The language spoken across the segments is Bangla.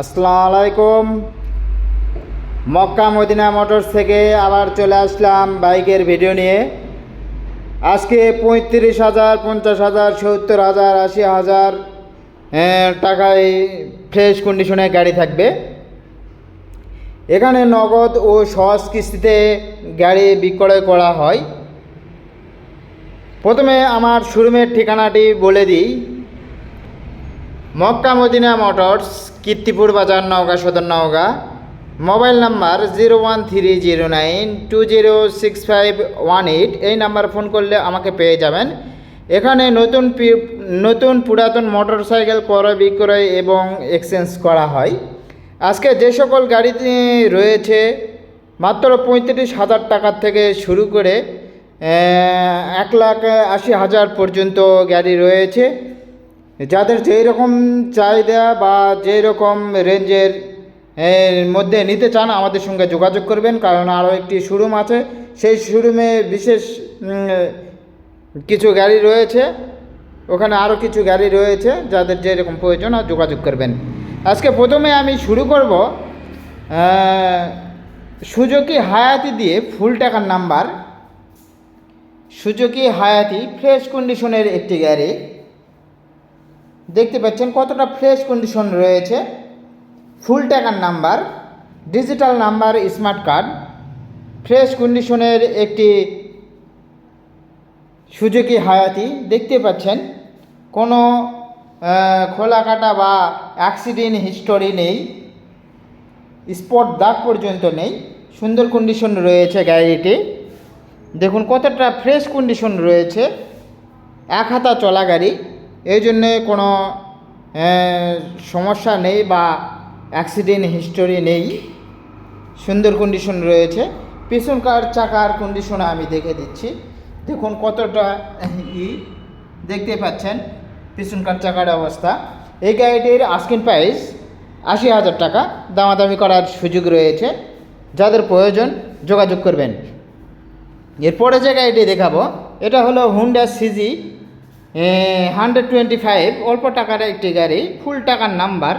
আসসালামু আলাইকুম মক্কা মদিনা মোটরস থেকে আবার চলে আসলাম বাইকের ভিডিও নিয়ে। আজকে পঁয়ত্রিশ হাজার, পঞ্চাশ হাজার, সত্তর হাজার, আশি হাজার টাকায় ফ্রেশ কন্ডিশনে গাড়ি থাকবে। এখানে নগদ ও সহজ কিস্তিতে গাড়ি বিক্রয় করা হয়। প্রথমে আমার শোরুমের ঠিকানাটি বলে দিই। মক্কা মদিনা মোটরস, কীর্তিপুর বাজার, নওগাঁ, সদর Naogaon. Mobile number zero one three zero nine two zero six five one eight. এই নাম্বার ফোন করলে আমাকে পেয়ে যাবেন। এখানে নতুন নতুন পুরাতন মোটর সাইকেল ক্রয়, বিক্রয় এবং এক্সচেঞ্জ করা হয়। আজকে যে সকল গাড়িতে রয়েছে, মাত্র পঁয়ত্রিশ হাজার টাকার থেকে শুরু করে এক লাখ আশি হাজার পর্যন্ত গাড়ি রয়েছে। যাদের যেই রকম চাহিদা বা যেই রকম রেঞ্জের মধ্যে নিতে চান আমাদের সঙ্গে যোগাযোগ করবেন, কারণ আরও একটি শোরুম আছে। সেই শোরুমে বিশেষ কিছু গাড়ি রয়েছে। ওখানে আরও কিছু গাড়ি রয়েছে যাদের যেরকম প্রয়োজন আর যোগাযোগ করবেন। আজকে প্রথমে আমি শুরু করব সুজুকি হায়াতি দিয়ে ফুল টাকার নাম্বার। সুজুকি হায়াতি ফ্রেশ কন্ডিশনের একটি গাড়ি। দেখতে পাচ্ছেন কতটা ফ্রেশ কন্ডিশন রয়েছে। ফুল টাকার number digital number smart card fresh কন্ডিশনের একটি সুজুকি হায়াতি, দেখতে পাচ্ছেন। কোনো খোলা কাটা বা অ্যাক্সিডেন্ট হিস্টোরি নেই। স্পট দাগ পর্যন্ত নেই। সুন্দর কন্ডিশন রয়েছে গাড়িটি। দেখুন কতটা ফ্রেশ কন্ডিশন রয়েছে। এক হাতা চলা গাড়ি। এই জন্যে কোনো সমস্যা নেই বা অ্যাক্সিডেন্ট হিস্টোরি নেই। সুন্দর কন্ডিশন রয়েছে। পিছনকার চাকার কন্ডিশন আমি দেখে দিচ্ছি। দেখুন কতটা ই, দেখতে পাচ্ছেন পিছনকার চাকার অবস্থা। এই গাড়িটির আস্কিন প্রাইস আশি হাজার টাকা। দামাদামি করার সুযোগ রয়েছে। যাদের প্রয়োজন যোগাযোগ করবেন। এরপরে যে গাড়িটি দেখাবো, এটা হলো Honda CG hundred twenty five অল্প টাকার একটি গাড়ি ফুল টাকার নাম্বার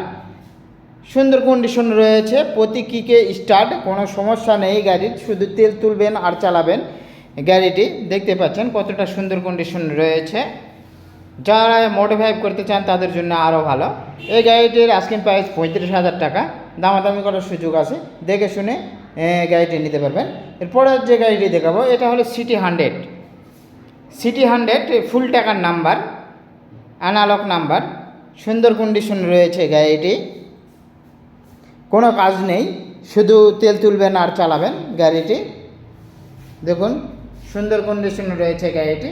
সুন্দর কন্ডিশন রয়েছে প্রতি কিকে স্টার্ট কোনো সমস্যা নেই গাড়ির শুধু তেল তুলবেন আর চালাবেন। গাড়িটি দেখতে পাচ্ছেন কতটা সুন্দর কন্ডিশন রয়েছে। যারা মডিফাই করতে চান তাদের জন্য আরও ভালো। এই গাড়িটির আস্কিং প্রাইস পঁয়ত্রিশ হাজার টাকা। দামাদামি করার সুযোগ আছে। দেখে শুনে গাড়িটি নিতে পারবেন। এরপরে যে গাড়িটি দেখাবো, এটা হলো CT hundred CT hundred full টাকার নাম্বার অ্যানালগ নাম্বার, সুন্দর কন্ডিশন রয়েছে গাড়িটি। কোনো কাজ নেই, শুধু তেল তুলবেন আর চালাবেন গাড়িটি। দেখুন, সুন্দর কন্ডিশন রয়েছে গাড়িটি।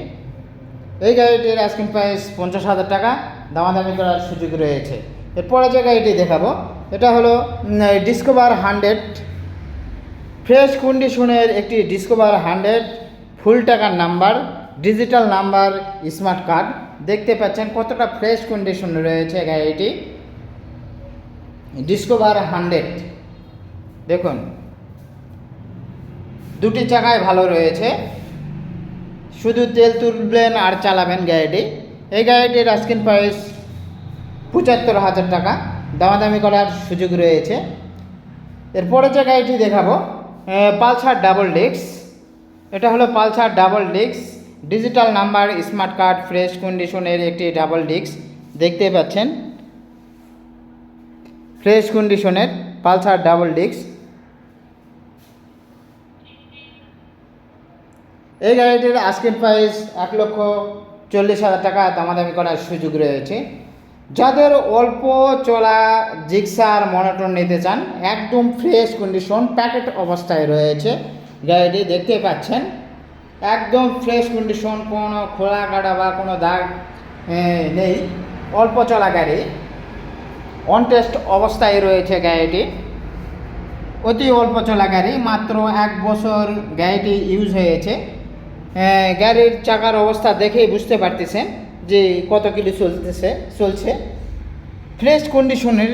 এই গাড়িটির আস্কিং প্রাইস পঞ্চাশ হাজার টাকা, দামাদামি করার সুযোগ রয়েছে। এরপরে যে গাড়িটি দেখাবো, এটা হলো ডিসকভার হান্ড্রেড ফ্রেশ কন্ডিশনের একটি ডিসকভার হান্ড্রেড ফুল টাকার number. Digital number, smart card, দেখতে পাচ্ছেন কতটা ফ্রেশ কন্ডিশন রয়েছে গাড়িটি। ডিসকভার হান্ড্রেড দেখুন। দুটি চাকায় ভালো রয়েছে। শুধু তেল তুলবেন আর চালাবেন গাড়িটি। এই গাড়িটির আস্কিন প্রাইস পঁচাত্তর হাজার টাকা। দামাদামি করার সুযোগ রয়েছে। এরপরে যে গাড়িটি দেখাবো পালসার ডাবল ডিস্ক এটা হলো Pulsar double disc digital number, smart card, fresh কন্ডিশনের একটি ডাবল ডিস্ক দেখতে পাচ্ছেন। ফ্রেশ কন্ডিশনের পালসার ডাবল ডিস্ক। এই গাড়িটির আজকের প্রাইস এক লক্ষ চল্লিশ হাজার টাকা দামাদামি করার সুযোগ রয়েছে। যাদের অল্প চলা জিক্সার মনোটন নিতে চান, একদম ফ্রেশ কন্ডিশন প্যাকেট অবস্থায় রয়েছে। গাড়িটি দেখতে পাচ্ছেন। একদম ফ্রেশ কন্ডিশন কোনো খোলা কাটা বা কোনো দাগ নেই। অল্প চলা গাড়ি। অন টেস্ট অবস্থায় রয়েছে গাড়িটি। অতি অল্প চলা গাড়ি, মাত্র এক বছর গাড়িটি ইউজ হয়েছে। গাড়ির চাকার অবস্থা দেখেই বুঝতে পারতেছেন যে কত কিলো চলতেছে, চলছে। ফ্রেশ কন্ডিশনের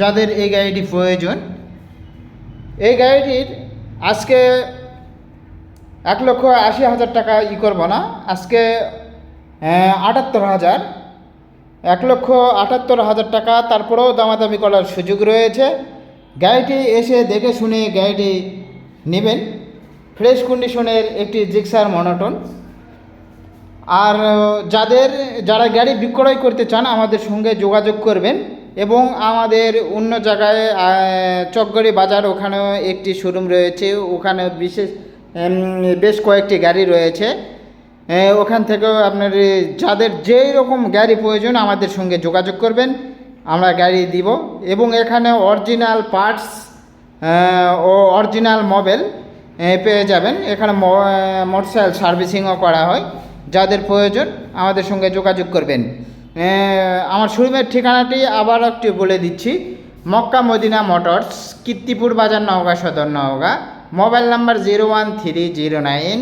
যাদের এই গাড়িটি প্রয়োজন, এই গাড়িটির আজকে এক লক্ষ আশি হাজার টাকা ই করব না। আজকে আটাত্তর হাজার। এক লক্ষ আটাত্তর হাজার টাকা, তারপরেও দামাদামি করার সুযোগ রয়েছে। গাড়িটি এসে দেখে শুনে গাড়িটি নেবেন। ফ্রেশ কন্ডিশনের একটি জিক্সার মনোটন। আর, যাদের, যারা গাড়ি বিক্রয় করতে চান, আমাদের সঙ্গে যোগাযোগ করবেন এবং আমাদের অন্য জায়গায় চকগড়ি বাজার ওখানেও একটি শোরুম রয়েছে। ওখানে বিশেষ বেশ কয়েকটি গাড়ি রয়েছে। ওখান থেকেও আপনার যাদের যেই রকম গাড়ি প্রয়োজন আমাদের সঙ্গে যোগাযোগ করবেন, আমরা গাড়ি দিব এবং এখানে অরিজিনাল পার্টস ও অরিজিনাল মোবাইল পেয়ে যাবেন। এখানে মোটরসাইকেল সার্ভিসিংও করা হয়। যাদের প্রয়োজন আমাদের সঙ্গে যোগাযোগ করবেন। আমার শোরুমের ঠিকানাটি আবার একটু বলে দিচ্ছি। মক্কা মদিনা মোটরস, কীর্তিপুর বাজার নওগাঁ সদর Naogaon. Mobile number zero one three zero nine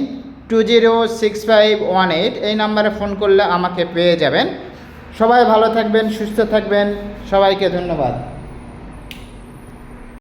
two zero six five one eight এই নাম্বারে ফোন করলে আমাকে পেয়ে যাবেন। সবাই ভালো থাকবেন, সুস্থ থাকবেন। সবাইকে ধন্যবাদ।